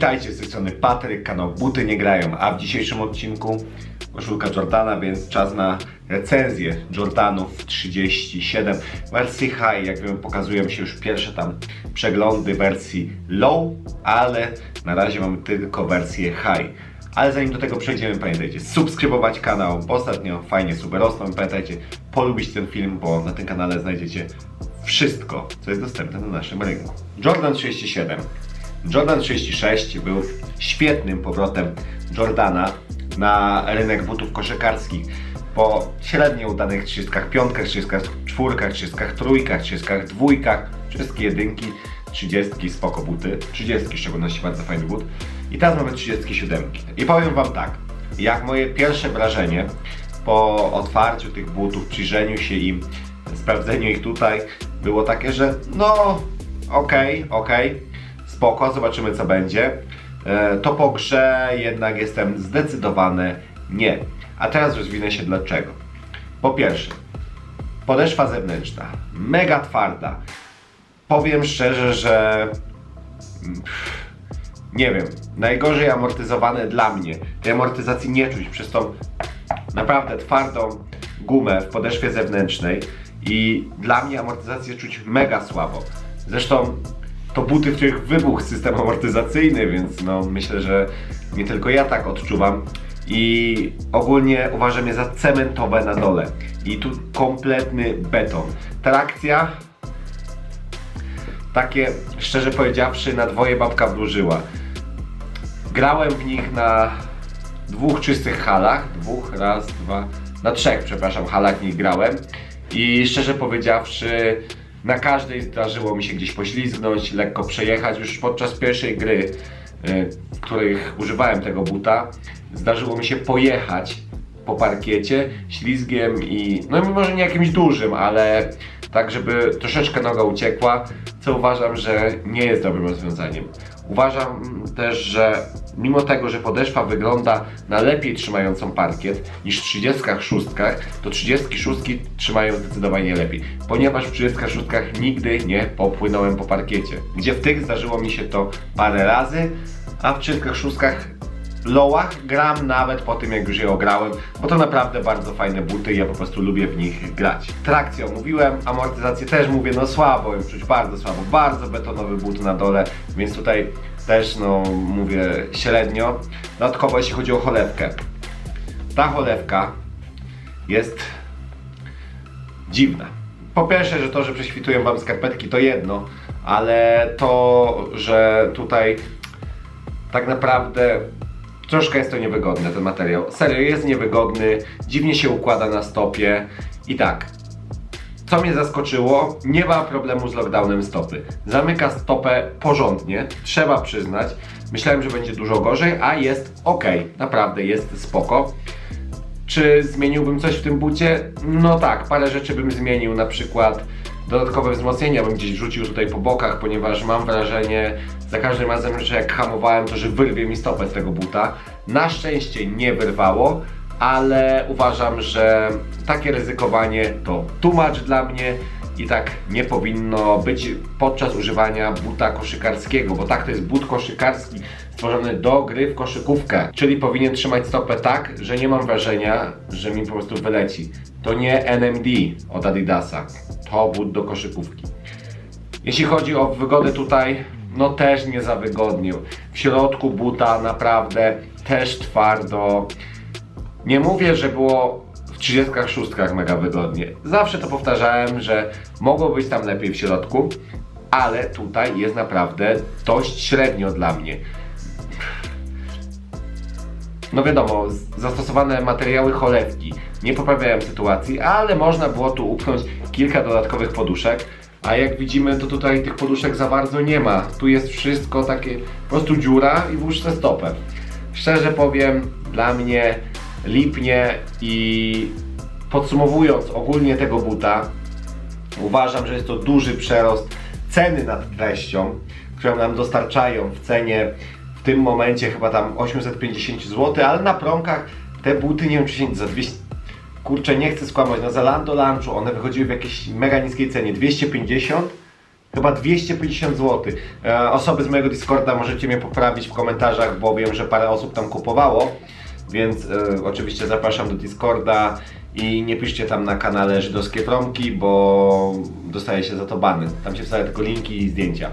Witajcie z tej strony Patryk, kanał Buty Nie Grają, a w dzisiejszym odcinku koszulka Jordana, więc czas na recenzję Jordanów 37 w wersji high. Jak wiemy pokazują się już pierwsze tam przeglądy wersji low, ale na razie mamy tylko wersję high. Ale zanim do tego przejdziemy, pamiętajcie subskrybować kanał, bo ostatnio fajnie suby rosną. Pamiętajcie polubić ten film, bo na tym kanale znajdziecie wszystko, co jest dostępne na naszym rynku. Jordan 37 Jordan 36 był świetnym powrotem Jordana na rynek butów koszykarskich. Po średnio udanych 30, piątkach, 34, 33, 32, wszystkie jedynki, 30 spoko buty, 30 w szczególności bardzo fajny but. I teraz mamy 37. I powiem Wam tak, jak moje pierwsze wrażenie po otwarciu tych butów, przyjrzeniu się im, sprawdzeniu ich tutaj, było takie, że no okej, okej, spoko, zobaczymy co będzie. E, To po grze jednak jestem zdecydowany nie. A teraz rozwinę się dlaczego. Po pierwsze, podeszwa zewnętrzna, mega twarda. Powiem szczerze, że mm, nie wiem, najgorzej amortyzowane dla mnie. Tej amortyzacji nie czuć przez tą naprawdę twardą gumę w podeszwie zewnętrznej i dla mnie amortyzację czuć mega słabo. Zresztą to buty, w których wybuchł system amortyzacyjny, więc no myślę, że nie tylko ja tak odczuwam. I ogólnie uważam je za cementowe na dole. I tu kompletny beton. Trakcja takie, szczerze powiedziawszy, na dwoje babka wróżyła. Grałem w nich na dwóch czystych halach. Dwóch, raz, dwa, na trzech, przepraszam, halach nich grałem. I szczerze powiedziawszy, na każdej zdarzyło mi się gdzieś poślizgnąć, lekko przejechać. Już podczas pierwszej gry, w których używałem tego buta, zdarzyło mi się pojechać po parkiecie ślizgiem i no może nie jakimś dużym, ale tak, żeby troszeczkę noga uciekła, co uważam, że nie jest dobrym rozwiązaniem. Uważam też, że mimo tego, że podeszwa wygląda na lepiej trzymającą parkiet niż w 36, to 36 trzymają zdecydowanie lepiej, ponieważ w 36 nigdy nie popłynąłem po parkiecie, gdzie w tych zdarzyło mi się to parę razy, a w 36 lowach gram nawet po tym jak już je ograłem, bo to naprawdę bardzo fajne buty i ja po prostu lubię w nich grać. Trakcję omówiłem, amortyzację też mówię, no słabo ją czuć, bardzo słabo, bardzo betonowy but na dole, więc tutaj też no mówię średnio. Dodatkowo jeśli chodzi o cholewkę. Ta cholewka jest dziwna. Po pierwsze, że to, że prześwitują wam skarpetki to jedno, ale to, że tutaj tak naprawdę troszkę jest to niewygodne ten materiał. Serio, jest niewygodny, dziwnie się układa na stopie i tak. Co mnie zaskoczyło, nie ma problemu z lockdownem stopy. Zamyka stopę porządnie, trzeba przyznać. Myślałem, że będzie dużo gorzej, a jest ok, naprawdę jest spoko. Czy zmieniłbym coś w tym bucie? No tak, parę rzeczy bym zmienił, na przykład dodatkowe wzmocnienia bym gdzieś rzucił tutaj po bokach, ponieważ mam wrażenie za każdym razem, że jak hamowałem, to że wyrwie mi stopę z tego buta. Na szczęście nie wyrwało, ale uważam, że takie ryzykowanie to tłumacz dla mnie i tak nie powinno być podczas używania buta koszykarskiego, bo tak to jest but koszykarski stworzony do gry w koszykówkę, czyli powinien trzymać stopę tak, że nie mam wrażenia, że mi po prostu wyleci. To nie NMD od Adidasa, to but do koszykówki. Jeśli chodzi o wygodę tutaj, no też nie za wygodnie. W środku buta naprawdę też twardo. Nie mówię, że było w 36 mega wygodnie. Zawsze to powtarzałem, że mogło być tam lepiej w środku, ale tutaj jest naprawdę dość średnio dla mnie. No wiadomo, zastosowane materiały cholewki nie poprawiają sytuacji, ale można było tu upchnąć kilka dodatkowych poduszek. A jak widzimy, to tutaj tych poduszek za bardzo nie ma. Tu jest wszystko takie, po prostu dziura i włóż stopę. Szczerze powiem, dla mnie lipnie i podsumowując ogólnie tego buta, uważam, że jest to duży przerost ceny nad treścią, którą nam dostarczają w cenie w tym momencie chyba tam 850 zł, ale na promkach te buty nie wiem czy się za 200 kurczę nie chcę skłamać, na Zalando Lunchu one wychodziły w jakiejś mega niskiej cenie 250 Chyba 250 zł. E, osoby z mojego Discorda możecie mnie poprawić w komentarzach, bo wiem, że parę osób tam kupowało. Więc e, oczywiście zapraszam do Discorda i nie piszcie tam na kanale żydowskie tromki, bo dostaje się za to bany. Tam się wstawia tylko linki i zdjęcia.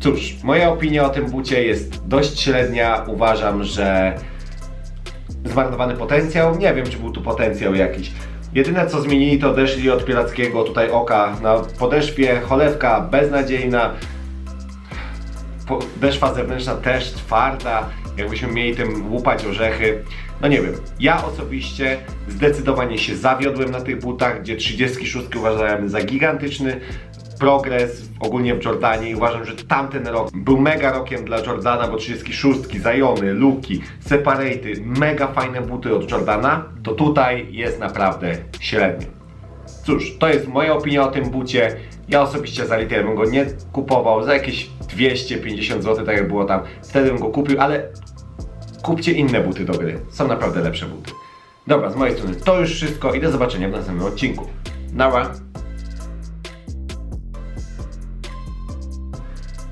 Cóż, moja opinia o tym bucie jest dość średnia. Uważam, że zmarnowany potencjał. Nie wiem, czy był tu potencjał jakiś. Jedyne co zmienili, to odeszli od pirackiego tutaj oka na podeszwie, cholewka beznadziejna, podeszwa zewnętrzna też twarda, jakbyśmy mieli tym łupać orzechy. No nie wiem, ja osobiście zdecydowanie się zawiodłem na tych butach, gdzie 36 uważałem za gigantyczny progres ogólnie w Jordanie i uważam, że tamten rok był mega rokiem dla Jordana, bo 36, Zajony, Luki, Separaty, mega fajne buty od Jordana, to tutaj jest naprawdę średnio. Cóż, to jest moja opinia o tym bucie. Ja osobiście za retail bym go nie kupował, za jakieś 250 zł, tak jak było tam, wtedy bym go kupił, ale kupcie inne buty do gry. Są naprawdę lepsze buty. Dobra, z mojej strony to już wszystko i do zobaczenia w następnym odcinku. Nara!